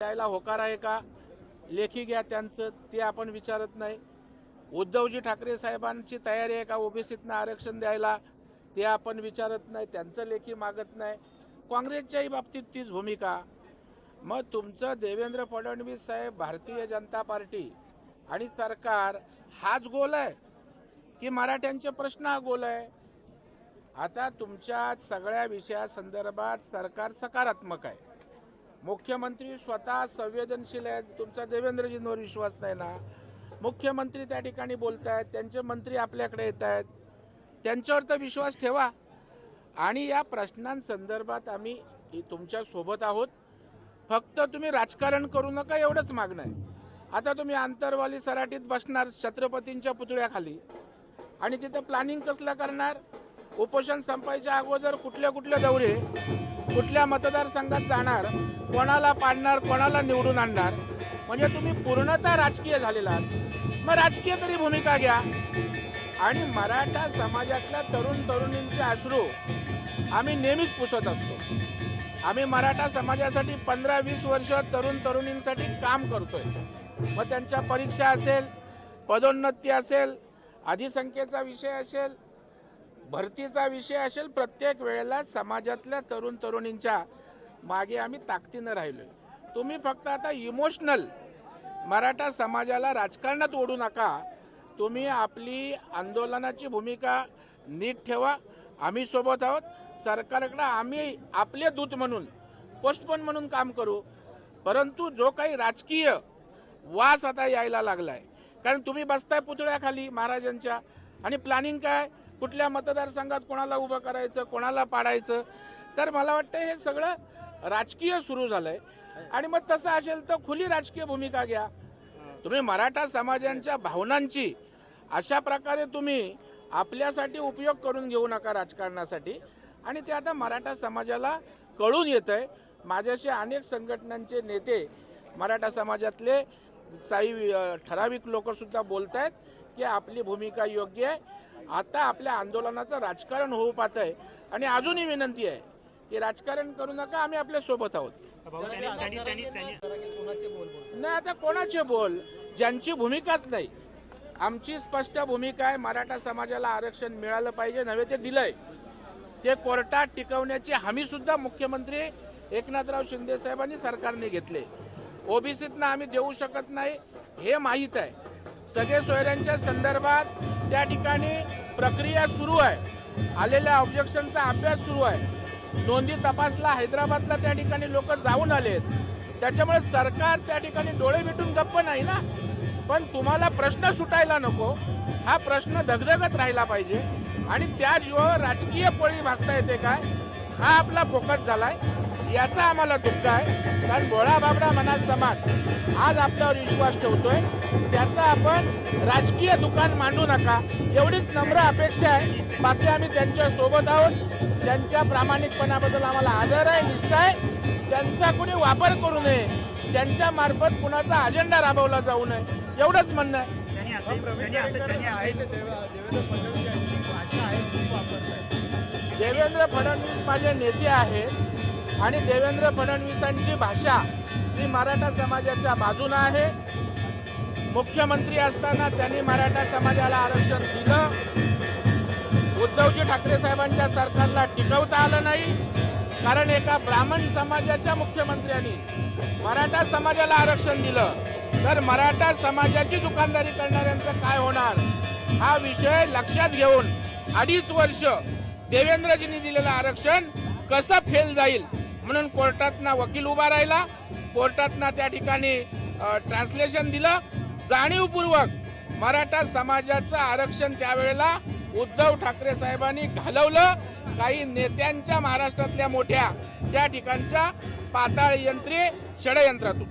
द्यायला होकार आहे का? लेखी घ्या त्यांचं ते आपण विचारत नाही. उद्धवजी ठाकरे साहेबांची तयारी आहे का ओबीसीतनं आरक्षण द्यायला? ते आपण विचारत नाही त्यांचं लेखी मागत नाही. काँग्रेसच्याही बाबतीत तीच भूमिका. मग तुमचं देवेंद्र फडणवीस साहेब भारतीय जनता पार्टी आणि सरकार हाच गोल आहे की मराठ्यांचे प्रश्न हा गोल आहे? आता तुमच्या सगळ्या विषयासंदर्भात सरकार सकारात्मक आहे. मुख्यमंत्री स्वतः संवेदनशील आहेत. तुमचा देवेंद्रजींवर विश्वास नाही ना? मुख्यमंत्री त्या ठिकाणी बोलत आहेत त्यांचे मंत्री आपल्याकडे येत आहेत त्यांच्यावर तर विश्वास ठेवा. आणि या प्रश्नांसंदर्भात आम्ही तुमच्यासोबत आहोत. फक्त तुम्ही राजकारण करू नका एवढंच मागणं आहे. आता तुम्ही आंतरवाली सराटीत बसणार छत्रपतींच्या पुतळ्याखाली. आणि तिथं प्लॅनिंग कसलं करणार? उपोषण संपायच्या अगोदर कुठले कुठले दौरे? कुठल्या मतदारसंघात जाणार कोणाला पाडणार कोणाला निवडून आणणार? म्हणजे तुम्ही पूर्णतः राजकीय झालेला आहात. मग राजकीय तरी भूमिका घ्या. आणि मराठा समाजातल्या तरुण तरुणींचे अश्रू आम्ही नेहमीच पुसत असतो. आम्ही मराठा समाजासाठी पंधरा वीस वर्ष तरुण तरुणींसाठी काम करतोय. मग त्यांच्या परीक्षा असेल पदोन्नती असेल अधिसंख्येचा विषय असेल भरतीचा विषय असेल प्रत्येक वेळेला समाजातल्या तरुण तरुणींच्या मागे आम्ही ताकदीनं राहिलो तुम्ही फक्त आता इमोशनल मराठा समाजाला राजकारणात ओढू नका. तुम्ही आपली आंदोलनाची भूमिका नीट ठेवा. आम्ही सोबत आहोत. सरकारकडं आम्ही आपले दूत म्हणून पोस्टपोन म्हणून काम करू. परंतु जो काही राजकीय वास आता यायला लागलाय. कारण तुम्ही बसताय पुतळ्याखाली महाराजांच्या. आणि प्लॅनिंग काय? कुठल्या मतदारसंघात कोणाला उभं करायचं कोणाला पाडायचं? तर मला वाटतं हे सगळं राजकीय सुरू झालंय. आणि मग तसं असेल तर खुली राजकीय भूमिका घ्या. तुम्ही मराठा समाजांच्या भावनांची अशा प्रकारे तुम्ही आपल्यासाठी उपयोग करून घेऊ नका राजकारणासाठी. आणि ते आता मराठा समाजाला कळून येत आहे माझ्याशी अनेक संघटनांचे नेते मराठा समाजातले काही ठराविक लोकसुद्धा बोलत आहेत की आपली भूमिका योग्य आहे. आता आपल्या आंदोलनाचं राजकारण होऊ पाहत आहे. आणि अजूनही विनंती आहे की राजकारण करू नका आम्ही आपल्यासोबत आहोत. नाही आता कोणाचे बोल? ज्यांची भूमिकाच नाही. आमची स्पष्ट भूमिका आहे मराठा समाजाला आरक्षण मिळालं पाहिजे नव्हे ते दिलंय. ते कोर्टात टिकवण्याची हमी सुद्धा मुख्यमंत्री एकनाथराव शिंदे साहेबांनी सरकारने घेतले. ओबीसीतना आम्ही देऊ शकत नाही हे माहीत आहे. सगळे सोयऱ्यांच्या संदर्भात त्या ठिकाणी प्रक्रिया सुरू आहे. आलेल्या ऑब्जेक्शनचा अभ्यास सुरू आहे. नोंदी तपासला हैदराबादला त्या ठिकाणी लोक जाऊन आलेत त्याच्यामुळे सरकार त्या ठिकाणी डोळे मिटून गप्प नाही ना? पण तुम्हाला प्रश्न सुटायला नको. हा प्रश्न धगधगत राहिला पाहिजे. आणि त्या जीवावर राजकीय पळी भासता येते काय? हा आपला फोकस झालाय. याचा आम्हाला दुःख आहे. कारण भोळा बाबडा मनात समाज. आज आपल्यावर विश्वास ठेवतोय. त्याचं आपण राजकीय दुकान मांडू नका. एवढीच नम्र अपेक्षा आहे. बाकी आम्ही त्यांच्यासोबत आहोत. त्यांच्या प्रामाणिकपणाबद्दल आम्हाला आदर आहे निष्ठा आहे. त्यांचा कोणी वापर करू नये. त्यांच्या मार्फत कुणाचा अजेंडा राबवला जाऊ नये. एवढंच म्हणणं आहे. त्यांनी असं त्यांनी असं त्यांनी आहे. देवेंद्र फडणवीस माझे नेते आहेत आणि देवेंद्र फडणवीसांची भाषा ही मराठा समाजाच्या बाजूनं आहे. मुख्यमंत्री असताना त्यांनी मराठा समाजाला आरक्षण दिलं. उद्धवजी ठाकरे साहेबांच्या सरकारला टिकवता आलं नाही. कारण एका ब्राह्मण समाजाच्या मुख्यमंत्र्यांनी मराठा समाजाला आरक्षण दिलं. तर मराठा समाजाची दुकानदारी करणाऱ्यांचं काय होणार? हा विषय लक्षात घेऊन अडीच वर्ष देवेंद्रजींनी दिलेलं आरक्षण कसं फेल जाईल? म्हणून कोर्टातना वकील उभा राहिला. कोर्टातना त्या ठिकाणी ट्रान्सलेशन दिलं. जाणीवपूर्वक मराठा समाजाचं आरक्षण त्यावेळेला उद्धव ठाकरे साहेबांनी घालवलं. काही नेत्यांच्या महाराष्ट्रातल्या मोठ्या त्या ठिकाणच्या पाताळ यंत्रे षडयंत्रातून.